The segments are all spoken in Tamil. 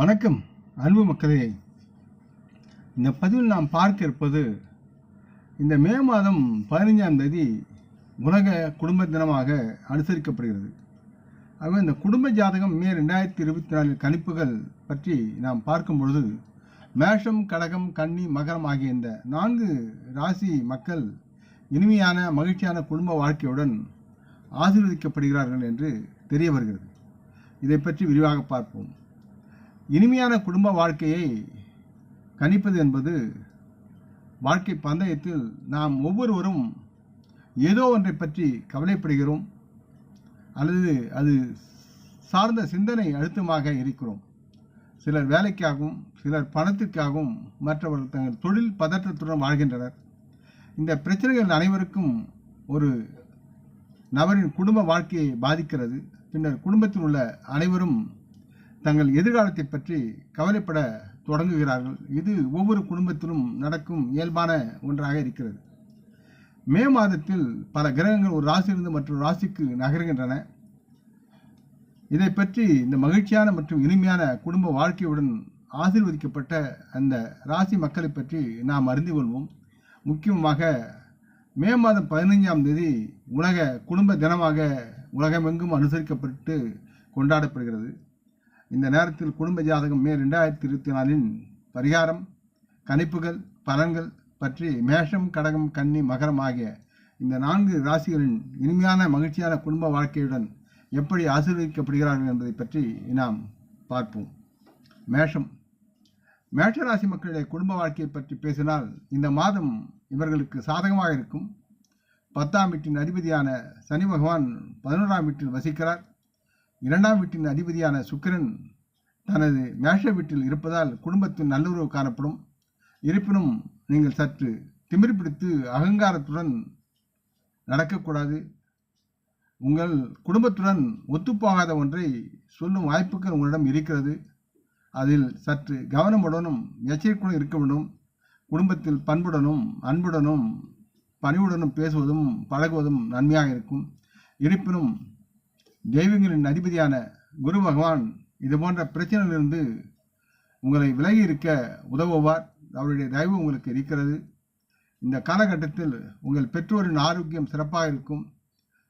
வணக்கம் அன்பு மக்களே. இந்த பதிவில் நாம் பார்க்க இருப்பது இந்த மே மாதம் பதினைஞ்சாம் தேதி உலக குடும்ப தினமாக அனுசரிக்கப்படுகிறது. ஆகவே இந்த குடும்ப ஜாதகம் மே ரெண்டாயிரத்தி இருபத்தி நாலில் கணிப்புகள் பற்றி நாம் பார்க்கும் பொழுது மேஷம் கடகம் கன்னி மகரம் ஆகிய இந்த நான்கு ராசி மக்கள் இனிமையான மகிழ்ச்சியான குடும்ப வாழ்க்கையுடன் ஆசீர்வதிக்கப்படுகிறார்கள் என்று தெரிய வருகிறது. இதை பற்றி விரிவாக பார்ப்போம். இனிமையான குடும்ப வாழ்க்கையை கணிப்பது என்பது வாழ்க்கை பந்தயத்தில் நாம் ஒவ்வொருவரும் ஏதோ ஒன்றை பற்றி கவலைப்படுகிறோம் அல்லது அது சார்ந்த சிந்தனை அழுத்தமாக இருக்கிறோம். சிலர் வேலைக்காகவும் சிலர் பணத்திற்காகவும் மற்றவர்கள் தங்கள் தொழில் பதற்றத்துடன் வாழ்கின்றனர். இந்த பிரச்சனைகள் அனைவருக்கும் ஒரு நபரின் குடும்ப வாழ்க்கையை பாதிக்கிறது. பின்னர் குடும்பத்தில் உள்ள அனைவரும் தங்கள் எதிர்காலத்தை பற்றி கவலைப்பட தொடங்குகிறார்கள். இது ஒவ்வொரு குடும்பத்திலும் நடக்கும் இயல்பான ஒன்றாக இருக்கிறது. மே மாதத்தில் பல கிரகங்கள் ஒரு ராசியிலிருந்து மற்றொரு ராசிக்கு நகர்கின்றன. இதை பற்றி இந்த மகிழ்ச்சியான மற்றும் இனிமையான குடும்ப வாழ்க்கையுடன் ஆசீர்வதிக்கப்பட்ட அந்த ராசி மக்களை பற்றி நாம் அறிந்து கொள்வோம். முக்கியமாக மே மாதம் பதினைஞ்சாம் தேதி உலக குடும்ப தினமாக உலகமெங்கும் அனுசரிக்கப்பட்டு கொண்டாடப்படுகிறது. இந்த நேரத்தில் குடும்ப ஜாதகம் மே ரெண்டாயிரத்தி இருபத்தி நாலின் பரிகாரம் கணிப்புகள் பலன்கள் பற்றி மேஷம் கடகம் கன்னி மகரம் ஆகிய இந்த நான்கு ராசிகளின் இனிமையான மகிழ்ச்சியான குடும்ப வாழ்க்கையுடன் எப்படி ஆசீர்வதிக்கப்படுகிறார்கள் என்பதை பற்றி நாம் பார்ப்போம். மேஷம். மேஷராசி மக்களுடைய குடும்ப வாழ்க்கையை பற்றி பேசினால் இந்த மாதம் இவர்களுக்கு சாதகமாக இருக்கும். பத்தாம் வீட்டின் அதிபதியான சனி பகவான் பதினோராம் வீட்டில் வசிக்கிறார். இரண்டாம் வீட்டின் அதிபதியான சுக்கிரன் தனது மேஷ வீட்டில் இருப்பதால் குடும்பத்தின் நல்லுறவு காணப்படும். இருப்பினும் நீங்கள் சற்று திமிர் பிடித்து அகங்காரத்துடன் நடக்கக்கூடாது. உங்கள் குடும்பத்துடன் ஒத்துப்போகாத ஒன்றை சொல்லும் வாய்ப்புகள் உங்களிடம் இருக்கிறது. அதில் சற்று கவனமுடனும் எச்சரிக்கையுடன் இருக்க வேண்டும். குடும்பத்தில் பண்புடனும் அன்புடனும் பணிவுடனும் பேசுவதும் பழகுவதும் நன்மையாக இருக்கும். இருப்பினும் தெய்வங்களின் அதிபதியான குரு பகவான் இது போன்ற பிரச்சனையிலிருந்து உங்களை விலகி இருக்க உதவுவார். அவருடைய தயவு உங்களுக்கு இருக்கிறது. இந்த காலகட்டத்தில் உங்கள் பெற்றோரின் ஆரோக்கியம் சிறப்பாக இருக்கும்.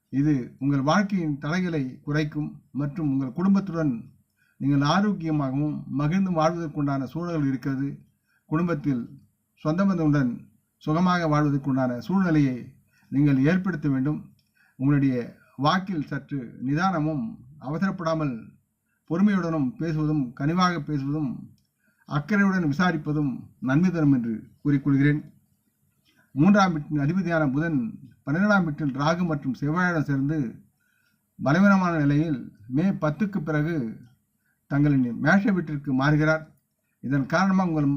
இது உங்கள் வாழ்க்கையின் தடைகளை குறைக்கும் மற்றும் உங்கள் குடும்பத்துடன் நீங்கள் ஆரோக்கியமாகவும் மகிழ்ந்து வாழ்வதற்குண்டான சூழல்கள் இருக்கிறது. குடும்பத்தில் சொந்த பந்தமுடன் சுகமாக வாழ்வதற்குண்டான சூழ்நிலையை நீங்கள் ஏற்படுத்த வேண்டும். உங்களுடைய வாக்கில் சற்று நிதானமும் அவசரப்படாமல் பொறுமையுடனும் பேசுவதும் கனிவாக பேசுவதும் அக்கறையுடன் விசாரிப்பதும் நன்மை தரும் என்று கூறிக்கொள்கிறேன். மூன்றாம் வீட்டின் அதிபதியான புதன் பன்னிரெண்டாம் வீட்டில் ராகு மற்றும் செவ்வாயுடன் சேர்ந்து பலவீனமான நிலையில் மே பத்துக்கு பிறகு தங்களின் மேஷ வீட்டிற்கு மாறுகிறார். இதன் காரணமாக உங்கள்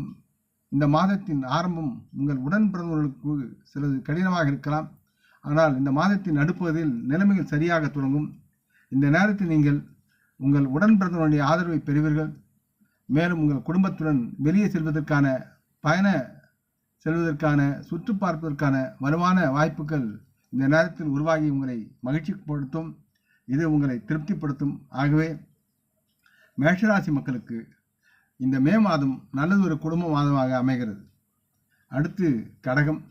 இந்த மாதத்தின் ஆரம்பம் உங்கள் உடன் பிறந்தவர்களுக்கு சிலது கடினமாக இருக்கலாம். ஆனால் இந்த மாதத்தின் நடுப்பகுதியில் நிலைமைகள் சரியாக தொடங்கும். இந்த நேரத்தில் நீங்கள் உங்கள் உடன் பிறந்தவருடைய ஆதரவை பெறுவீர்கள். மேலும் உங்கள் குடும்பத்துடன் வெளியே செல்வதற்கான பயண செல்வதற்கான சுற்று பார்ப்பதற்கான வலுவான வாய்ப்புகள் இந்த நேரத்தில் உருவாகி உங்களை மகிழ்ச்சிப்படுத்தும். இது உங்களை திருப்திப்படுத்தும். ஆகவே மேஷராசி மக்களுக்கு இந்த மே மாதம் நல்லது ஒரு குடும்ப மாதமாக அமைகிறது. அடுத்து கடகம்.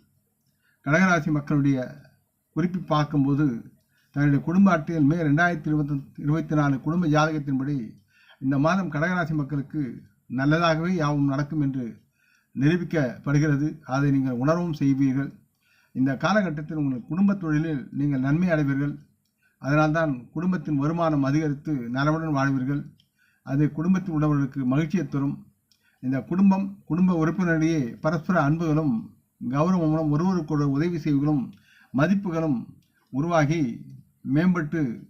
கடகராசி மக்களுடைய குறிப்பி பார்க்கும்போது தன்னுடைய குடும்ப அட்டையில் மே ரெண்டாயிரத்தி இருபத்தி இருபத்தி நாலு குடும்ப ஜாதகத்தின்படி இந்த மாதம் கடகராசி மக்களுக்கு நல்லதாகவே யாவும் நடக்கும் என்று நிரூபிக்கப்படுகிறது. அதை நீங்கள் உணரவும் செய்வீர்கள். இந்த காலகட்டத்தில் உங்கள் குடும்ப தொழிலில் நீங்கள் நன்மை அடைவீர்கள். அதனால்தான் குடும்பத்தின் வருமானம் அதிகரித்து நலவுடன் வாழ்வீர்கள். அது குடும்பத்தில் உள்ளவர்களுக்கு மகிழ்ச்சியை தரும். இந்த குடும்பம் குடும்ப உறுப்பினரிடையே பரஸ்பர அன்புகளும் கௌரவங்களும் ஒருவருக்கொரு உதவி செய்வதும் மதிப்புகளும் உருவாகி மேம்பட்டு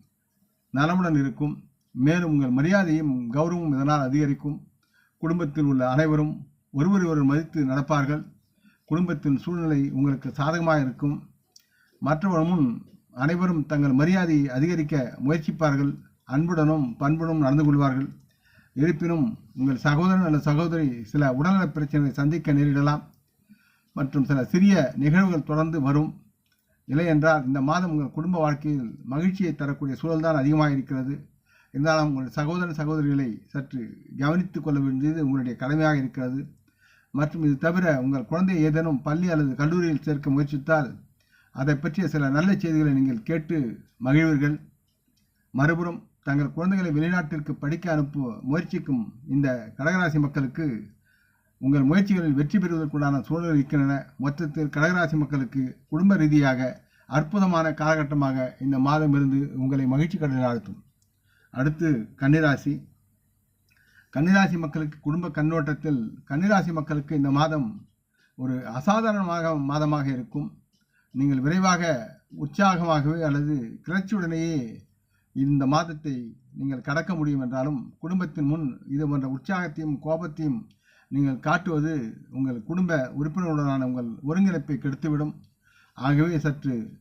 நலமுடன் இருக்கும். மேலும் உங்கள் மரியாதையும் கௌரவமும் இதனால் அதிகரிக்கும். குடும்பத்தில் உள்ள அனைவரும் ஒருவர் ஒருவர் மதித்து நடப்பார்கள். குடும்பத்தின் சூழ்நிலை உங்களுக்கு சாதகமாக இருக்கும். மற்றவரும் அனைவரும் தங்கள் மரியாதையை அதிகரிக்க முயற்சிப்பார்கள். அன்புடனும் பண்புடனும் நடந்து கொள்வார்கள். இருப்பினும் உங்கள் சகோதரன் அல்லது சகோதரி சில உடல்நலப் பிரச்சனைகளை சந்திக்க நேரிடலாம். மற்றும் சில சிறிய நிகழ்வுகள் தொடர்ந்து வரும். இல்லை என்றால் இந்த மாதம் உங்கள் குடும்ப வாழ்க்கையில் மகிழ்ச்சியை தரக்கூடிய சூழல் தான் அதிகமாக இருக்கிறது. இருந்தாலும் உங்கள் சகோதர சகோதரிகளை சற்று கவனித்து கொள்ள வேண்டியது உங்களுடைய கடமையாக இருக்கிறது. மற்றும் இது தவிர உங்கள் குழந்தை ஏதேனும் பள்ளி அல்லது கல்லூரியில் சேர்க்க முயற்சித்தால் அதை பற்றிய சில நல்ல செய்திகளை நீங்கள் கேட்டு மகிழ்வீர்கள். மறுபுறம் தங்கள் குழந்தைகளை வெளிநாட்டிற்கு படிக்க அனுப்ப முயற்சிக்கும் இந்த கடகராசி மக்களுக்கு உங்கள் முயற்சிகளில் வெற்றி பெறுவதற்குண்டான சூழல் இருக்கின்றன. மொத்தத்தில் கடகராசி மக்களுக்கு குடும்ப ரீதியாக அற்புதமான காலகட்டமாக இந்த மாதம் இருந்து உங்களை மகிழ்ச்சி கடலில் ஆழ்த்தும். அடுத்து கன்னிராசி. கன்னிராசி மக்களுக்கு குடும்ப கண்ணோட்டத்தில் கன்னிராசி மக்களுக்கு இந்த மாதம் ஒரு அசாதாரணமாக மாதமாக இருக்கும். நீங்கள் விரைவாக உற்சாகமாகவே அல்லது கிளர்ச்சியுடனேயே இந்த மாதத்தை நீங்கள் கடக்க முடியும் என்றாலும் குடும்பத்தின் முன் இது போன்ற உற்சாகத்தையும் கோபத்தையும் நீங்கள் காட்டுவது உங்கள் குடும்ப உறுப்பினர்களுடனான உங்கள் ஒருங்கிணைப்பை கெடுத்துவிடும். ஆகவே சற்று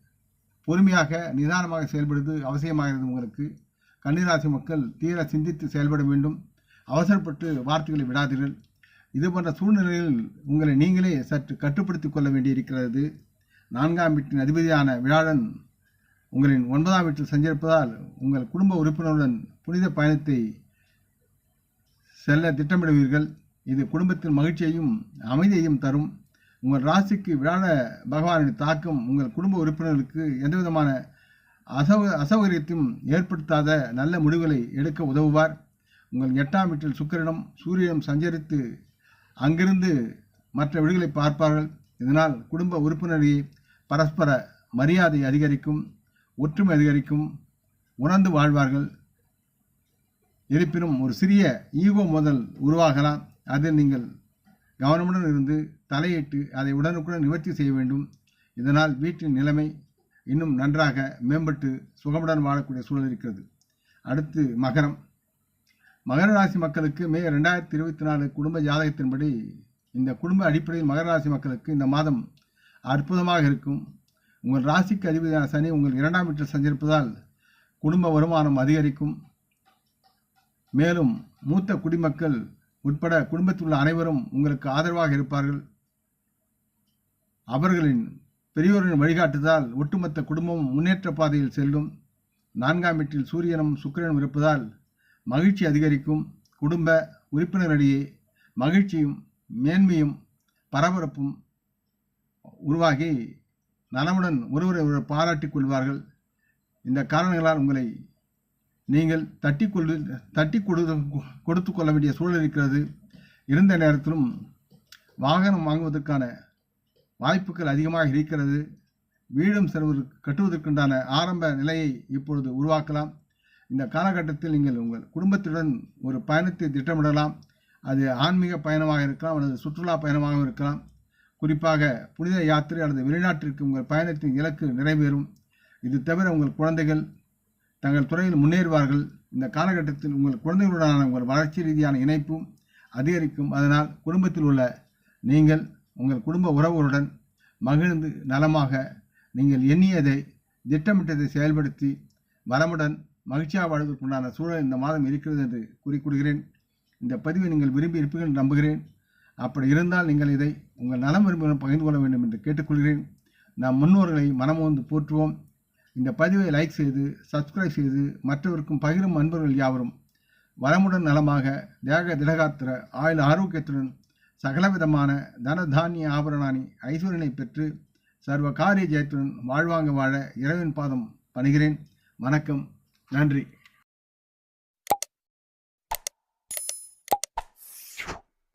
பொறுமையாக நிதானமாக செயல்படுவது அவசியமாகிறது உங்களுக்கு. கன்னிராசி மக்கள் தீர சிந்தித்து செயல்பட வேண்டும். அவசரப்பட்டு வார்த்தைகளை விடாதீர்கள். இது போன்ற சூழ்நிலையில் உங்களை நீங்களே சற்று கட்டுப்படுத்திக் கொள்ள வேண்டியிருக்கிறது. நான்காம் வீட்டின் அதிபதியான வியாழன் உங்களின் ஒன்பதாம் வீட்டில் சஞ்சரிப்பதால் உங்கள் குடும்ப உறுப்பினருடன் புனித பயணத்தை செல்ல திட்டமிடுவீர்கள். இது குடும்பத்தில் மகிழ்ச்சியையும் அமைதியையும் தரும். உங்கள் ராசிக்கு வியாழ பகவானின் தாக்கம் உங்கள் குடும்ப உறுப்பினர்களுக்கு எந்தவிதமான அசௌ அசௌகரியத்தையும் ஏற்படுத்தாத நல்ல முடிவுகளை எடுக்க உதவுவார். உங்கள் எட்டாம் வீட்டில் சுக்கிரனும் சூரியனும் சஞ்சரித்து அங்கிருந்து மற்ற வீடுகளை பார்ப்பார்கள். இதனால் குடும்ப உறுப்பினரிடையே பரஸ்பர மரியாதை அதிகரிக்கும் ஒற்றுமை அதிகரிக்கும் உணர்ந்து வாழ்வார்கள். இருப்பினும் ஒரு சிறிய ஈகோ முதல் உருவாகலாம். அது நீங்கள் கவனமுடன் இருந்து தலையிட்டு அதை உடனுக்குடன் நிவர்த்தி செய்ய வேண்டும். இதனால் வீட்டின் நிலைமை இன்னும் நன்றாக மேம்பட்டு சுகமுடன் வாழக்கூடிய சூழல் இருக்கிறது. அடுத்து மகரம். மகர ராசி மக்களுக்கு மே ரெண்டாயிரத்தி இருபத்தி நாலு குடும்ப ஜாதகத்தின்படி இந்த குடும்ப அடிப்படையில் மகர ராசி மக்களுக்கு இந்த மாதம் அற்புதமாக இருக்கும். உங்கள் ராசிக்கு அதிபதியான சனி உங்கள் இரண்டாம் வீட்டில் சஞ்சரிப்பதால் குடும்ப வருமானம் அதிகரிக்கும். மேலும் மூத்த குடிமக்கள் உட்பட குடும்பத்தில் உள்ள அனைவரும் உங்களுக்கு ஆதரவாக இருப்பார்கள். அவர்களின் பெரியோரின் வழிகாட்டுதால் ஒட்டுமொத்த குடும்பமும் முன்னேற்ற பாதையில் செல்லும். நான்காம் வீட்டில் சூரியனும் சுக்கிரனும் இருப்பதால் மகிழ்ச்சி அதிகரிக்கும். குடும்ப உறுப்பினரிடையே மகிழ்ச்சியும் மேன்மையும் பரபரப்பும் உருவாகி நலமுடன் ஒருவரை ஒருவர் பாராட்டிக் கொள்வார்கள். இந்த காரணங்களால் உங்களை நீங்கள் தட்டி கொள்ளு தட்டி கொடு கொடுத்து கொள்ள வேண்டிய சூழல் இருக்கிறது. இருந்த நேரத்திலும் வாகனம் வாங்குவதற்கான வாய்ப்புகள் அதிகமாக இருக்கிறது. வீடும் செல்வதற்கு கட்டுவதற்குண்டான ஆரம்ப நிலையை இப்பொழுது உருவாக்கலாம். இந்த காலகட்டத்தில் நீங்கள் உங்கள் குடும்பத்துடன் ஒரு பயணத்தை திட்டமிடலாம். அது ஆன்மீக பயணமாக இருக்கலாம் அல்லது சுற்றுலா பயணமாகவும் இருக்கலாம். குறிப்பாக புனித யாத்திரை அல்லது வெளிநாட்டிற்கு உங்கள் பயணத்தின் இலக்கு நிறைவேறும். இது தவிர உங்கள் குழந்தைகள் தங்கள் துறையில் முன்னேறுவார்கள். இந்த காலகட்டத்தில் உங்கள் குழந்தைகளுடனான உங்கள் வளர்ச்சி ரீதியான இணைப்பும் அதிகரிக்கும். அதனால் குடும்பத்தில் உள்ள நீங்கள் உங்கள் குடும்ப உறவுகளுடன் மகிழ்ந்து நலமாக நீங்கள் எண்ணியதை திட்டமிட்டதை செயல்படுத்தி வளமுடன் மகிழ்ச்சியாக வாழ்வதற்குண்டான சூழல் இந்த மாதம் இருக்கிறது என்று கூறிக்கொள்கிறேன் இந்த பதிவை நீங்கள் விரும்பி இருப்பீர்கள் நம்புகிறேன். அப்படி இருந்தால் நீங்கள் இதை உங்கள் நலம் விரும்புகளும் பகிர்ந்து கொள்ள வேண்டும் என்று கேட்டுக்கொள்கிறேன். நாம் முன்னோர்களை மனமோந்து போற்றுவோம். இந்த பதிவை லைக் செய்து சப்ஸ்கிரைப் செய்து மற்றவருக்கும் பகிரும் அன்பர்கள் யாவரும் வளமுடன் நலமாக தேக திடகாத்திர ஆயுள் ஆரோக்கியத்துடன் சகலவிதமான தனதானிய ஆபரணானி ஐஸ்வரனை பெற்று சர்வ காரிய ஜெயத்துடன் வாழ்வாங்க வாழ இறைவன் பாதம் பணிகிறேன். வணக்கம். நன்றி.